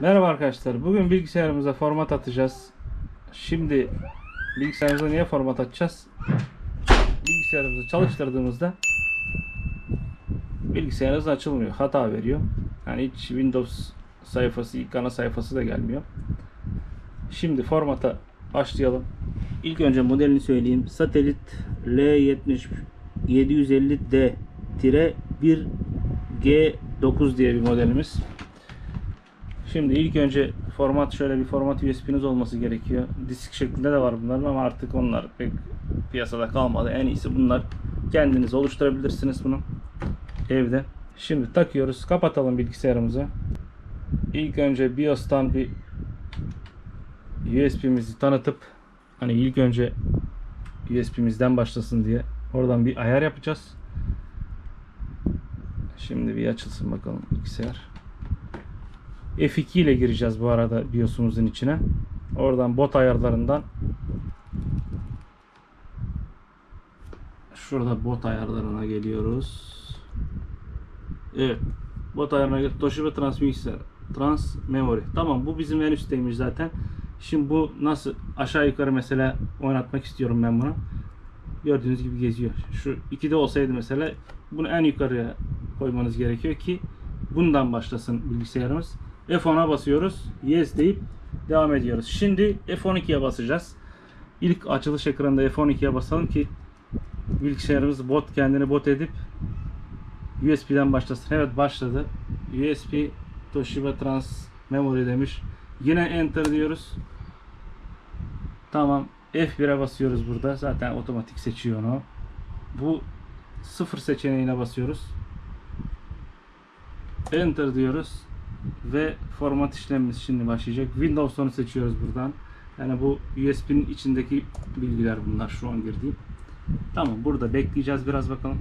Merhaba arkadaşlar. Bugün bilgisayarımıza format atacağız. Şimdi bilgisayarımıza niye format atacağız? Bilgisayarımızı çalıştırdığımızda bilgisayarımız açılmıyor. Hata veriyor. Yani hiç Windows sayfası, ilk ana sayfası da gelmiyor. Şimdi formata başlayalım. İlk önce modelini söyleyeyim. Satelit L70 750D-1G9 diye bir modelimiz. Şimdi ilk önce format şöyle bir format USB'niz olması gerekiyor. Disk şeklinde de var bunların ama artık onlar pek piyasada kalmadı. En iyisi bunlar. Kendiniz oluşturabilirsiniz bunu evde. Şimdi takıyoruz. Kapatalım bilgisayarımızı. İlk önce BIOS'tan bir USB'mizi tanıtıp hani ilk önce USB'mizden başlasın diye oradan bir ayar yapacağız. Şimdi bir açılsın bakalım bilgisayar. F2 ile gireceğiz bu arada BIOS'umuzun içine. Oradan bot ayarlarından şurada bot ayarlarına geliyoruz. Evet. Bot ayarına gel. Toshiba Transmixer. Trans Memory. Tamam bu bizim en üstteymiş zaten. Şimdi bu nasıl aşağı yukarı mesela oynatmak istiyorum ben bunu. Gördüğünüz gibi geziyor. Şu ikide olsaydı mesela bunu en yukarıya koymanız gerekiyor ki bundan başlasın bilgisayarımız. F10'a basıyoruz. Yes deyip devam ediyoruz. Şimdi F12'ye basacağız. İlk açılış ekranında F12'ye basalım ki bilgisayarımız bot kendini bot edip USB'den başlasın. Evet başladı. USB Toshiba Trans Memory demiş. Yine Enter diyoruz. Tamam. F1'e basıyoruz burada. Zaten otomatik seçiyor onu. Bu sıfır seçeneğine basıyoruz. Enter diyoruz. Ve format işlemimiz şimdi başlayacak. Windows 10'u seçiyoruz buradan. Yani bu USB'nin içindeki bilgiler bunlar şu an girdiğim. Tamam burada bekleyeceğiz biraz bakalım.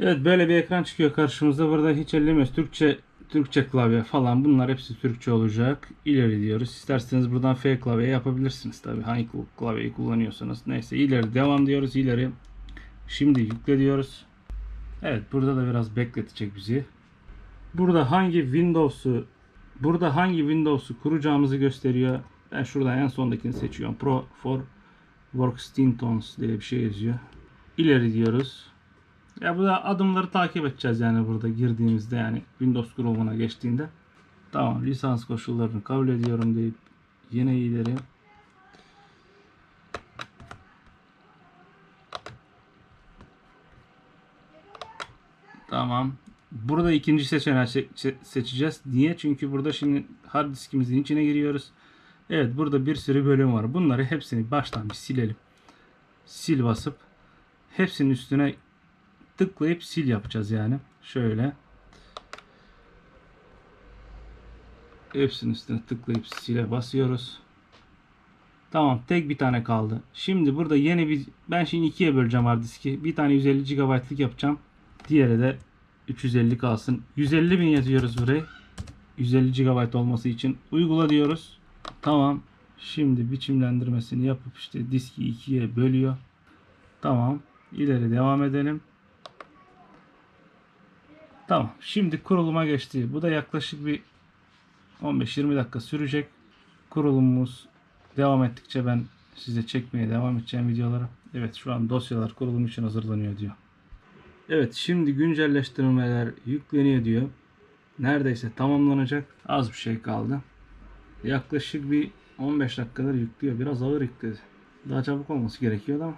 Evet böyle bir ekran çıkıyor karşımıza. Burada hiç ellemiyoruz. Türkçe Türkçe klavye falan bunlar hepsi Türkçe olacak. İleri diyoruz. İsterseniz buradan F klavye yapabilirsiniz tabii. Hangi klavyeyi kullanıyorsanız. Neyse ileri devam diyoruz. ileri. Şimdi yükle diyoruz. Evet burada da biraz bekletecek bizi. Burada hangi Windows'u burada hangi Windows'u kuracağımızı gösteriyor. Ben şurada en sondakini seçiyorum. Pro for Workstations diye bir şey yazıyor. İleri diyoruz. Ya bu da adımları takip edeceğiz yani burada girdiğimizde yani Windows grubuna geçtiğinde. Tamam lisans koşullarını kabul ediyorum deyip yine ileri. Tamam. Burada ikinci seçeneği se- seçeceğiz. Niye? Çünkü burada şimdi hard diskimizin içine giriyoruz. Evet burada bir sürü bölüm var. Bunları hepsini baştan bir silelim. Sil basıp hepsinin üstüne tıklayıp sil yapacağız yani. Şöyle. Hepsinin üstüne tıklayıp sile basıyoruz. Tamam tek bir tane kaldı. Şimdi burada yeni bir ben şimdi ikiye böleceğim hard diski. Bir tane 150 GB'lık yapacağım. Diğeri de 350 kalsın. 150 bin yazıyoruz buraya. 150 GB olması için uygula diyoruz. Tamam. Şimdi biçimlendirmesini yapıp işte diski ikiye bölüyor. Tamam. İleri devam edelim. Tamam. Şimdi kuruluma geçti. Bu da yaklaşık bir 15-20 dakika sürecek. Kurulumumuz devam ettikçe ben size çekmeye devam edeceğim videoları. Evet şu an dosyalar kurulum için hazırlanıyor diyor. Evet şimdi güncelleştirmeler yükleniyor diyor. Neredeyse tamamlanacak. Az bir şey kaldı. Yaklaşık bir 15 dakikadır yüklüyor. Biraz ağır yükledi. Daha çabuk olması gerekiyordu ama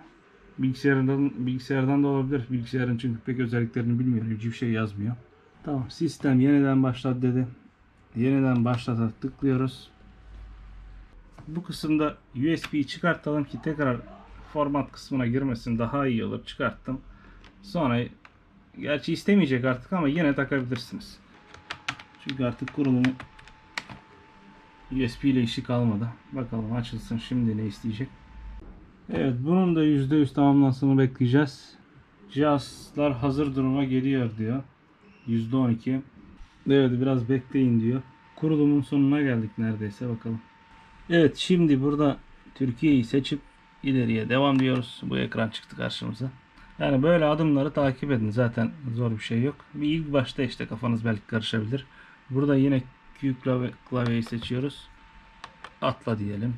bilgisayardan bilgisayardan da olabilir. Bilgisayarın çünkü pek özelliklerini bilmiyorum. Hiçbir şey yazmıyor. Tamam sistem yeniden başlat dedi. Yeniden başlata tıklıyoruz. Bu kısımda USB'yi çıkartalım ki tekrar format kısmına girmesin daha iyi olur. Çıkarttım. Sonra gerçi istemeyecek artık ama yine takabilirsiniz. Çünkü artık kurulumu USB ile işi kalmadı. Bakalım açılsın şimdi ne isteyecek. Evet bunun da %100 tamamlansını bekleyeceğiz. Cihazlar hazır duruma geliyor diyor. %12. Evet biraz bekleyin diyor. Kurulumun sonuna geldik neredeyse bakalım. Evet şimdi burada Türkiye'yi seçip ileriye devam diyoruz. Bu ekran çıktı karşımıza. Yani böyle adımları takip edin. Zaten zor bir şey yok. Bir ilk başta işte kafanız belki karışabilir. Burada yine büyük klavye, klavyeyi seçiyoruz. Atla diyelim.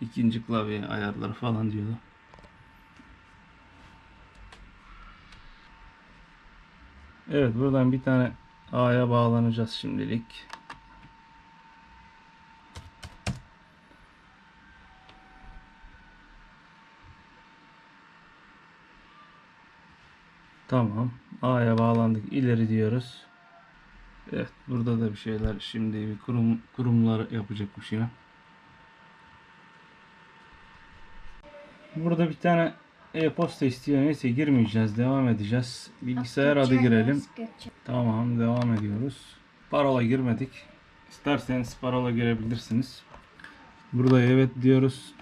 İkinci klavye ayarları falan diyordu. Evet buradan bir tane A'ya bağlanacağız şimdilik. Tamam. A'ya bağlandık. İleri diyoruz. Evet. Burada da bir şeyler şimdi bir kurum kurumlar yapacakmış yine. Burada bir tane e-posta istiyor. Neyse girmeyeceğiz. Devam edeceğiz. Bilgisayar adı girelim. Tamam. Devam ediyoruz. Parola girmedik. İsterseniz parola girebilirsiniz. Burada evet diyoruz.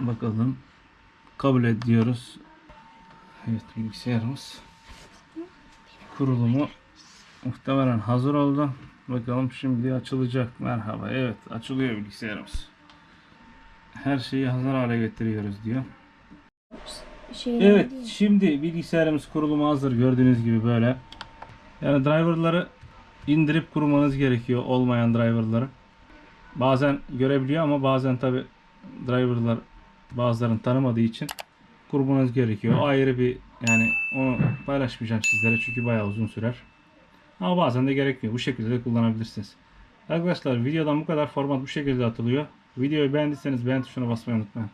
Bakalım. Kabul ediyoruz. Evet bilgisayarımız kurulumu muhtemelen hazır oldu. Bakalım şimdi açılacak. Merhaba. Evet açılıyor bilgisayarımız. Her şeyi hazır hale getiriyoruz diyor. Şeyler Evet değil. şimdi bilgisayarımız kurulumu hazır gördüğünüz gibi böyle. Yani driverları indirip kurmanız gerekiyor olmayan driverları. Bazen görebiliyor ama bazen tabi driverlar bazılarını tanımadığı için kurmanız gerekiyor. O ayrı bir yani onu paylaşmayacağım sizlere çünkü bayağı uzun sürer. Ama bazen de gerekmiyor. Bu şekilde de kullanabilirsiniz. Arkadaşlar videodan bu kadar format bu şekilde atılıyor. Videoyu beğendiyseniz beğen tuşuna basmayı unutmayın.